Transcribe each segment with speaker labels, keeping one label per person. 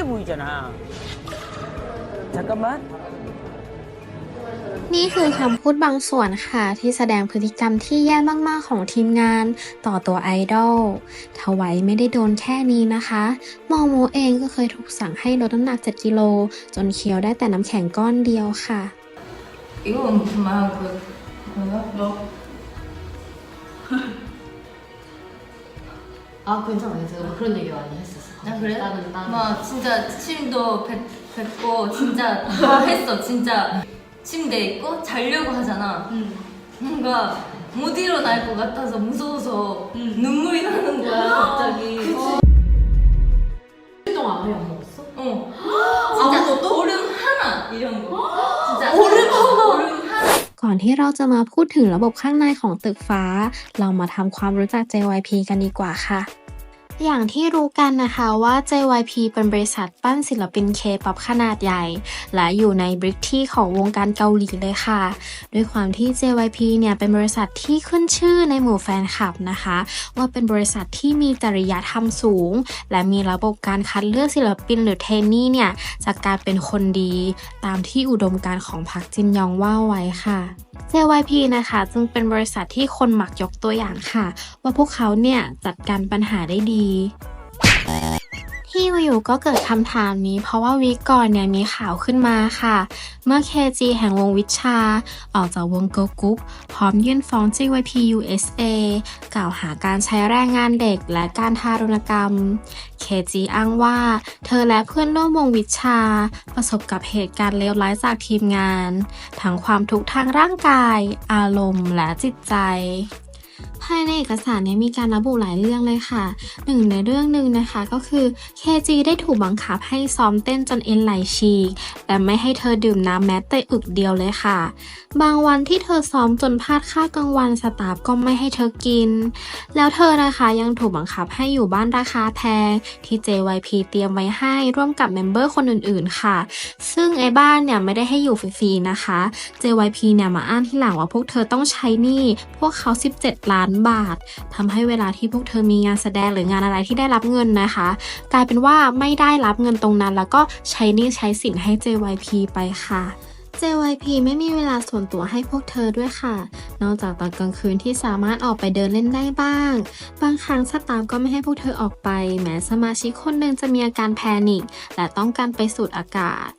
Speaker 1: 이상해 보이잖아. 잠깐만.
Speaker 2: นี่คือคำพูดบางส่วนค่ะ ที่แสดงพฤติกรรมที่แย่มาก ๆ ของทีมงาน ต่อตัวไอดอลทวายไม่ได้โดนแค่นี้นะคะมอโมเองก็เคยถูกสั่งให้ลดน้ำหนัก 7 กิโล จนเคี้ยวได้แต่น้ำแข็งก้อนเดียวค่ะ
Speaker 3: 이건 무슨 말 그, 뭐야? 너?
Speaker 4: 아 괜찮아 괜찮아 뭐 그런 얘기 많이 했었어
Speaker 3: 아 그래?
Speaker 4: 나는 나는
Speaker 3: 막 진짜 침도 뱉, 뱉고 진짜 다 했어 진짜 침대에 있고 자려고 하잖아 뭔가 못 일어날 것 같아서 무서워서 눈물이 나는 거야 갑자기
Speaker 4: 일 동안 아예 안 먹었어?
Speaker 3: 어 진짜 얼음 하나 이런 거 진짜 얼음 하나 얼음 하나
Speaker 2: ก่อนที่เราจะมาพูดถึงระบบข้างในของตึกฟ้า เรามาทำความรู้จัก JYP กันดีกว่าค่ะ อย่างที่รู้กันนะคะว่า JYP เป็นบริษัทปั้นศิลปินเคป๊อปขนาดใหญ่ และอยู่ในบริกที่ของวงการเกาหลีเลยค่ะ ด้วยความที่ JYP เนี่ยเป็นบริษัทที่ขึ้นชื่อในหมู่แฟนคลับนะคะ ว่าเป็นบริษัทที่มีจริยธรรมสูง และมีระบบการคัดเลือกศิลปินหรือเทรนนี่เนี่ยจากการเป็นคนดีตามที่อุดมการของพักจินยองว่าไว้ค่ะ JYP นะคะจึงเป็นบริษัทที่คนหมักยกตัวอย่างค่ะ ว่าพวกเขาเนี่ยจัดการปัญหาได้ดีที่อยู่ก็เกิดคำถามนี้ เพราะว่าวีก่อนเนี่ยมีข่าวขึ้นมาค่ะ เมื่อ KG แห่งวงวิชา ออกจากวงเกิร์ลกรุ๊ปพร้อมยื่นฟ้อง JYP USA กล่าวหาการใช้แรงงานเด็กและการทารุณกรรม KG อ้างว่า เธอและเพื่อนร่วมวงวิชา ประสบกับเหตุการณ์เลวร้ายจากทีมงาน ทั้งความทุกข์ทางร่างกาย อารมณ์และจิตใจ ภายในเอกสารเนี่ยมีการระบุหลายเรื่องเลยค่ะ หนึ่งในเรื่องหนึ่งนะคะก็คือ KG ได้ถูกบังคับให้ซ้อมเต้นจนเอ็นไหลฉีกและไม่ให้เธอดื่มน้ำแม้แต่อึกเดียวเลยค่ะ บางวันที่เธอซ้อมจนพลาดข้ากลางวันสตาฟก็ไม่ให้เธอกิน แล้วเธอนะคะยังถูกบังคับให้อยู่บ้านราคาแพงที่ JYP เตรียมไว้ให้ร่วมกับเมมเบอร์คนอื่น ๆ ค่ะ ซึ่งไอ้บ้านเนี่ยไม่ได้ให้อยู่ฟรีๆนะคะ JYP เนี่ยมาอ้างที่หลังว่าพวกเธอต้องใช้หนี้พวกเขา 17 ล้านบาททำให้เวลาที่พวกเธอมีงานแสดงหรืองานอะไรที่ได้รับเงินนะคะ กลายเป็นว่าไม่ได้รับเงินตรงนั้น แล้วก็ใช้นี้ใช้สินให้ JYP ไปค่ะ JYP ไม่มีเวลาส่วนตัวให้พวกเธอด้วยค่ะ นอกจากตอนกลางคืนที่สามารถออกไปเดินเล่นได้บ้าง บางครั้งสตาฟก็ไม่ให้พวกเธอออกไป แม้สมาชิกคนหนึ่งจะมีอาการแพนิคและต้องการไปสูดอากาศ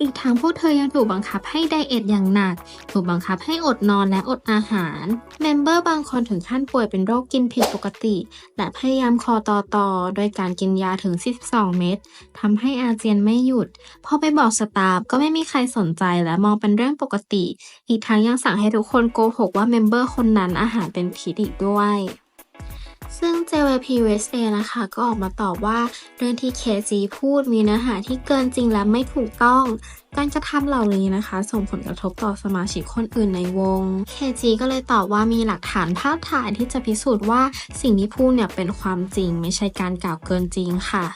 Speaker 2: อีกทั้งพวกเธอยังถูกบังคับให้ไดเอทอย่างหนัก ถูกบังคับให้อดนอนและอดอาหาร เมมเบอร์บางคนถึงขั้นป่วยเป็นโรคกินผิดปกติ และพยายามคอต่อต่อโดยการกินยาถึง 42 เม็ดทำให้อาเจียนไม่หยุด พอไปบอกสตาฟก็ไม่มีใครสนใจและมองเป็นเรื่องปกติ อีกทั้งยังสั่งให้ทุกคนโกหกว่าว่าเมมเบอร์คนนั้นอาหารเป็นพิษอีกด้วย ซึ่ง JYP USA นะคะ ก็ออกมาตอบว่าเรื่องที่ KG พูดมีเนื้อหาที่เกินจริงและไม่ถูกต้อง การกระทำเหล่านี้นะคะ ส่งผลกระทบต่อสมาชิกคนอื่นในวง KG ก็เลยตอบว่ามีหลักฐานภาพถ่ายที่จะพิสูจน์ว่าสิ่งที่พูดเนี่ยเป็นความจริง ไม่ใช่การกล่าวเกินจริงค่ะ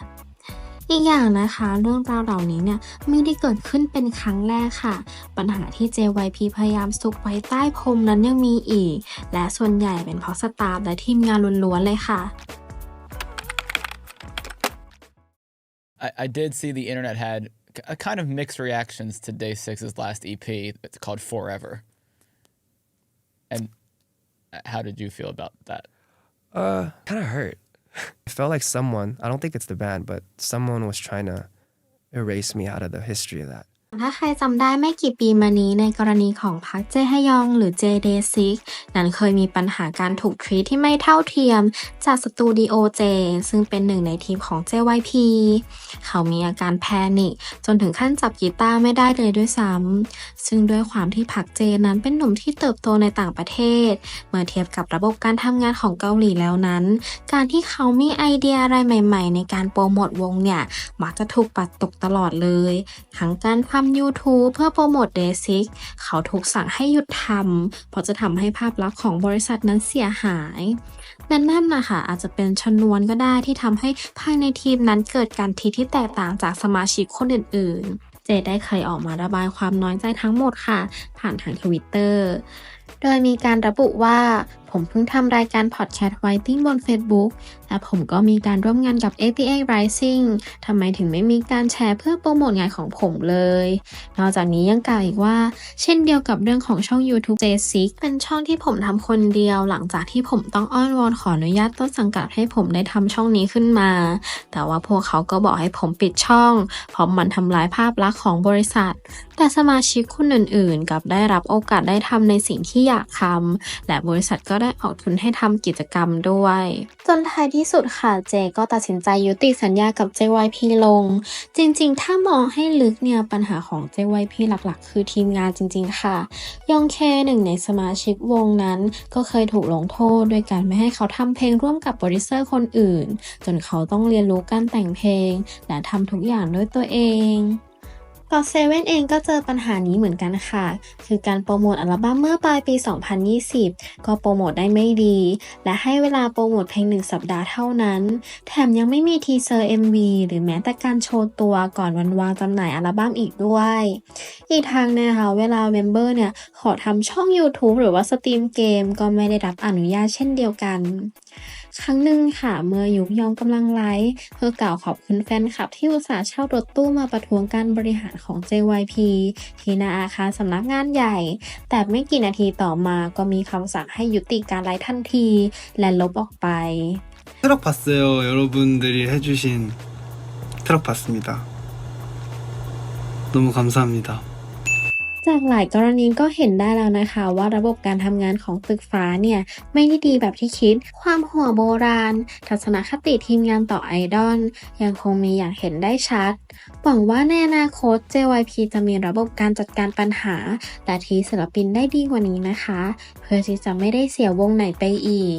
Speaker 2: อีกอย่างนะคะ เรื่องราวเหล่านี้เนี่ยไม่ได้เกิดขึ้นเป็นครั้งแรกค่ะ ปัญหาที่ JYP พยายามซุกไว้ใต้พรมนั้นยังมีอีก และส่วนใหญ่เป็นเพราะสตาฟและทีมงานล้วนๆเลยค่ะ
Speaker 5: I, I did see the internet had a kind of mixed reactions to Day Six's last EP. It's called Forever. And uh, how did you feel about that?
Speaker 6: Uh, kind of hurt. It felt like someone, I don't think it's the band, but someone was trying to erase me out of the history of that.
Speaker 2: ถ้าใครจำได้ไม่กี่ปีมานี้ในกรณีของพักเจฮยองหรือเจเดซิกนั้นเคยมีปัญหาการถูกทรีตที่ไม่เท่าเทียม จากสตูดิโอเจซึ่งเป็นหนึ่งในทีมของ JYP เขามีอาการแพนิคจนถึงขั้นจับกีตาร์ไม่ได้เลยด้วยซ้ำซึ่งด้วยความที่พักเจนั้นเป็นหนุ่มที่เติบโตในต่างประเทศ เมื่อเทียบกับระบบการทำงานของเกาหลีแล้วนั้น การที่เขามีไอเดียอะไรใหม่ ๆ ในการโปรโมทวงเนี่ยมักจะถูกปัดตกตลอดเลยทั้งการำ YouTube เพื่อโปรโมทเดซิกเขาถูกสั่งให้หยุดทำเพราะจะทำให้ภาพลักษณ์ของบริษัทนั้นเสียหายนั่นนั่นนะคะอาจจะเป็นชนวนก็ได้ที่ทำให้ภายในทีมนั้นเกิดการทีที่แตกต่างจากสมาชิกคนอื่นๆ เจได้เคยออกมาระบายความน้อยใจทั้งหมดค่ะ ผ่านทางทวิตเตอร์โดยมีการระบุว่าผมเพิ่งทำรายการพอดแคสต์ไวติ้งบน Facebook และผมก็มีการร่วมงานกับ ATA Rising ทำไมถึงไม่มีการแชร์เพื่อโปรโมทงานของผมเลย นอกจากนี้ยังกล่าวอีกว่า เช่นเดียวกับเรื่องของช่อง YouTube J6 เป็นช่องที่ผมทำคนเดียวหลังจากที่ผมต้องอ้อนวอนขออนุญาตต้นสังกัดให้ผมได้ทำช่องนี้ขึ้นมา แต่ว่าพวกเขาก็บอกให้ผมปิดช่องเพราะมันทำลายภาพลักษณ์ของบริษัท แต่สมาชิกคนอื่นๆกลับได้รับโอกาสได้ทำในสิ่งที่อยากทำและบริษัทก็ได้ออกทุนให้ทำกิจกรรมด้วย จนท้ายที่สุดค่ะเจก็ตัดสินใจยุติสัญญากับ JYP ลง จริงๆ ถ้ามองให้ลึกเนี่ยปัญหาของ JYP หลักๆ คือทีมงานจริง ๆ ค่ะ ยองเคหนึ่งในสมาชิกวงนั้นก็เคยถูกลงโทษโดยการไม่ให้เขาทำเพลงร่วมกับโปรดิวเซอร์คนอื่น จนเขาต้องเรียนรู้การแต่งเพลง และทำทุกอย่างด้วยตัวเอง ก็เซเว่นเองก็เจอปัญหานี้เหมือนกันค่ะ คือการโปรโมทอัลบั้มเมื่อปลายปี 2020 ก็โปรโมทได้ไม่ดี และให้เวลาโปรโมทเพลงหนึ่งสัปดาห์เท่านั้น แถมยังไม่มีทีเซอร์ MV หรือแม้แต่การโชว์ตัวก่อนวันวางจำหน่ายอัลบั้มอีกด้วย อีกทางนะคะเวลาเมมเบอร์เนี่ย ขอทำช่อง YouTube หรือว่าสตรีมเกมก็ไม่ได้รับอนุญาตเช่นเดียวกันครั้งหนึ่งค่ะ เมื่อยุกยองกำลังไลฟ์เพื่อกล่าวขอบคุณแฟนคลับที่อุตส่าห์เช่ารถตู้มาประท้วงการบริหารของ JYP ที่หนาอาคารสำนักงานใหญ่ แต่ไม่กี่นาทีต่อมาก็มีคำสั่งให้ยุติการไลฟ์ทันที และลบออกไป
Speaker 7: 트럭 봤어요. 여러분들이 해주신 트럭 봤습니다. 너무 감사합니다.
Speaker 2: จากหลายกรณีก็เห็นได้แล้วนะคะ ว่าระบบการทำงานของตึกฟ้าเนี่ยไม่ได้ดีแบบที่คิด ความหัวโบราณ ทัศนคติทีมงานต่อไอดอลยังคงมีอย่างเห็นได้ชัด หวังว่าในอนาคต JYP จะมีระบบการจัดการปัญหา และทีศิลปินได้ดีกว่านี้นะคะ เพื่อที่จะไม่ได้เสียวงไหนไปอีก